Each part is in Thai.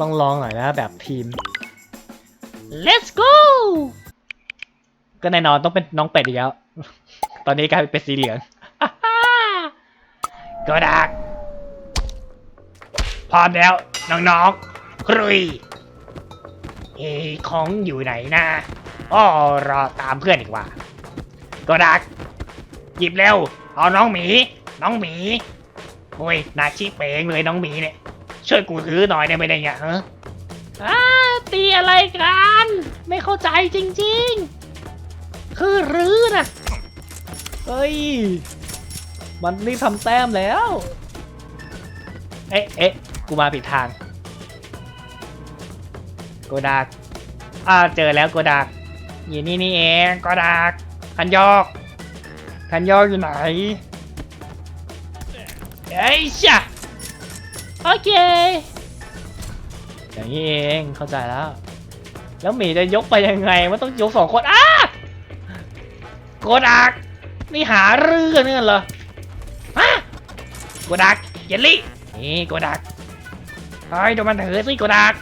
ต้องลองหน่อยนะแบบทีม let's go ก็แน่นอนต้องเป็นน้องเป็ดอีกแล้ว ตอนนี้กลายเป็นสีเหลืองก็ดักพร้อมแล้ว น้องๆครุยเอ้ของอยู่ไหนนะอ้อรอตามเพื่อนอีกว่าก็ดัก หยิบเร็ว เอาน้องหมี น้องหมีโอ้ยนาชิเปงเลยน้องหมีเนี่ย ช่วยกูถือหน่อยได้ไหมเนี่ยฮะอ้าตีอะไรกัน ไม่เข้าใจจริง ๆ คือรื้อนะเฮ้ย มันรีบทำแต้มแล้ว เอ๊ะเอ๊ะกูมาผิดทาง โกดักอ่าเจอแล้วโกดักอยู่นี่นี่เองโกดักคันยอกคันยอกอยู่ไหน เอ้ยชะ โอเค อย่างนี้เองเข้าใจแล้ว แล้วหมีจะยกไปยังไงมันต้องยกสองคนอ้าโกดักนี่หาเรื่องเนี่ยเหรอฮะโกดักเยลลี่นี่โกดักเฮ้ยดูมันเถือสิโกดัก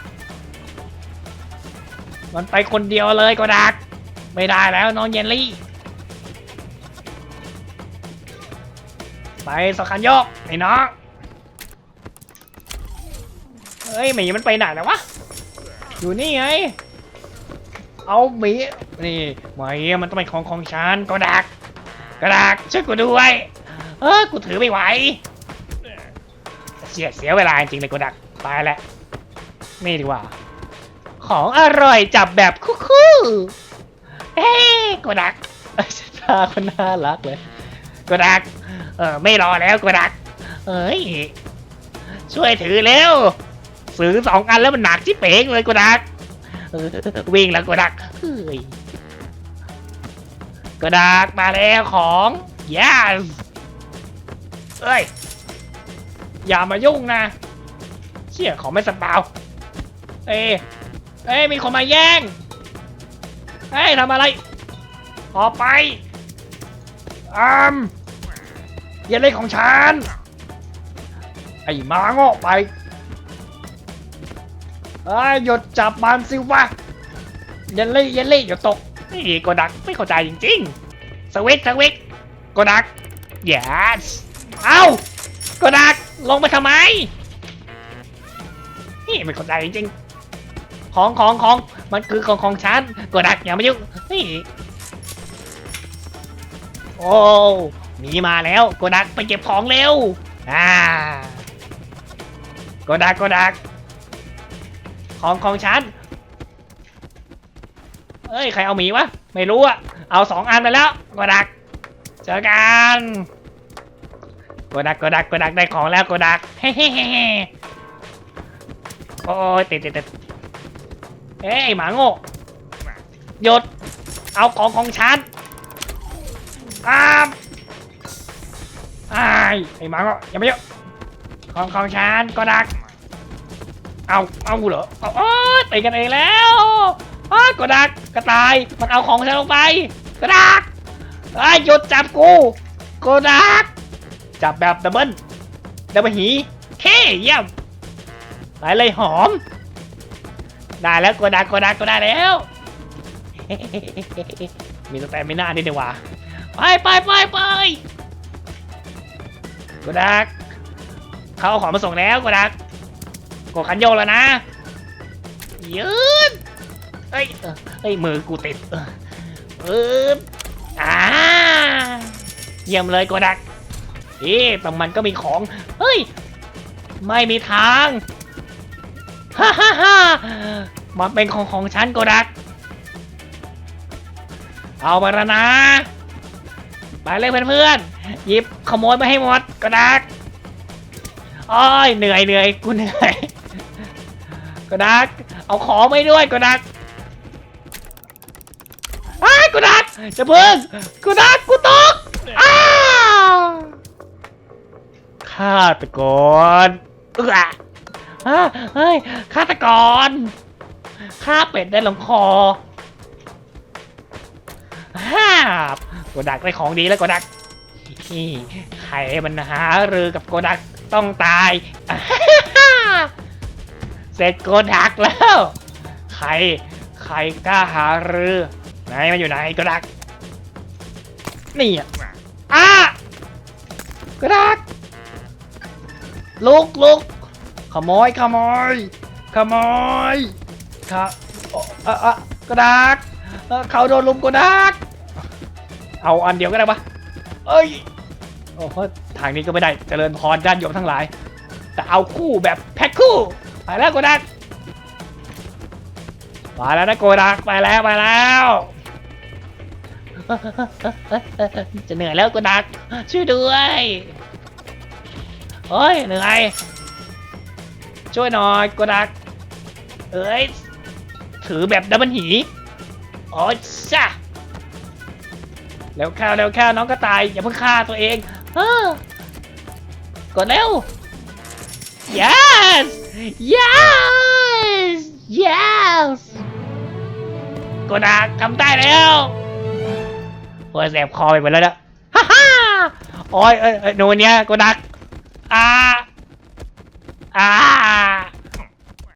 มันไปคนเดียวเลยโกดัก ไม่ได้แล้วน้องเยลลี่ ไปสอคันโยกไอ้น้อง เฮ้ยหมีมันไปไหนแล้ววะ อยู่นี่ไง เอาหมีนี่หมีมันต้องเป็นของของฉันก็ดักก็ดักช่วยกูด้วย เออกูถือไม่ไหว เสียเสียเวลาจริงๆเลยกูดักไปแล้วนี่ดีกว่า ของอร่อยจับแบบคู่ๆเฮ้ยกูดักเอ้ยตาคนน่ารักเลยกูดัก เออไม่รอแล้วกูดักเอ้ยช่วยถือเร็ว ซื้อสองอันแล้วมันหนักที่เป๋งเลยกูดักวิ่งแล้วกูดักเฮ้ยกูดักมาแล้วของ yes เอ้ยอย่ามายุ่งนะเชี่ยของไม่สปาเอ้เอ้มีคนมาแย่งเอ้ยทำอะไรออกไปอืมอย่าเล่นของฉันไอ้มาโง่ไป ไอ้ยหยุดจับมันสิวะเยันเล่เยันเล่อย่าตกนี่โกดักไม่เข้าใจจริงๆสวิตสวิตโกดัก yes เอ้าโกดักลงไปทำไม นี่ไม่เข้าใจจริงๆของของของมันคือของของฉันโกดักอย่ามายุ่งนี่โอ้มีมาแล้วโกดักไปเก็บของเร็วอ่าโกดักโกดัก ของของฉันเอ้ย ใครเอาหมีวะ ไม่รู้อะเอาสองอันไปแล้วกดักเจอกันกดักกดักกดักได้ของแล้วกดักเฮ้เฮ้เฮ้เฮ้โอ้ยติดติดติดเอ้ยหมาโง่หยุดเอาของของฉันอ้ามไอ้ายไอ้หมาก็อย่ามาเยอะของของฉันกดัก เอาเอาเหรอเอาโอ๊ยตีกันเองแล้วอ้าวก็ดักกระต่ายมันเอาของฉันลงไปก็ดักไอ้ยหยุดจับกูก็ดักจับแบบดับเบิลดับเบิลหีเฮ้เยี่ยมไปเลยหอม ได้แล้วก็ดักก็ดักก็ได้แล้ว มีสแตมิน่านี่ดีกว่าไปไปไปไปกูดักเขาเอาของมาส่งแล้วกูดัก กดคันโยกแล้วนะยืนเอ้ยเอ้ยมือกูติดเอออ่าเยี่ยมเลยกูดักเอ๊ะแต่มันก็มีของ เฮ้ย ไม่มีทางฮ่าฮ่าฮ่ามันเป็นของของฉันกูดัก เอามาแล้วนะไปเลยเพื่อนๆหยิบขโมยมาให้หมดกดักอ้อยเหนื่อยเหนื่อยกูเหนื่อย กดัก เอาของไปด้วยกดักอ้ากูดักจะเพิ่งกูดักกูตกอ้าวฆาตกรเอื้อฮะเฮ้ยฆาตกรฆ่าเป็ดได้ลงคอฮ่าโกดักได้ของดีแล้วกดักใครมันหารือกับกดักต้องตายฮ่า เสร็จโกดักแล้ว ใคร ใครกล้าหารือไหนมันอยู่ไหนโกดัก นี่อะอะโกดัก ลุกลุกขโมยขโมยขโมยขะโอ้เอะเอะกดากเขาโดนลุมกดากเอาอันเดียวก็ได้ปะเอ้ยโอ้โหทางนี้ก็ไม่ได้เจริญพรญาติโยมทั้งหลาย แต่เอาคู่แบบแพ็คคู่ ไปแล้วโกดักไปแล้วนะโกดักไปแล้วไปแล้วจะเหนื่อยแล้วโกดักช่วยด้วยเฮ้ยเหนื่อยช่วยหน่อยโกดักเอ้ยถือแบบดับเบิลหีโอ้ยจ้าเร็วข้าเร็วข้าน้องก็ตายอย่าเพิ่งฆ่าตัวเองเฮ้อกดเร็ว yes yes yes โกดักทำได้แล้วโอ้ยแสบคอไปหมดแล้วนะฮ่าฮ่าโอ้ยเอ้ยเอ้ยโนเนี้ยโกดักอ่าอ่า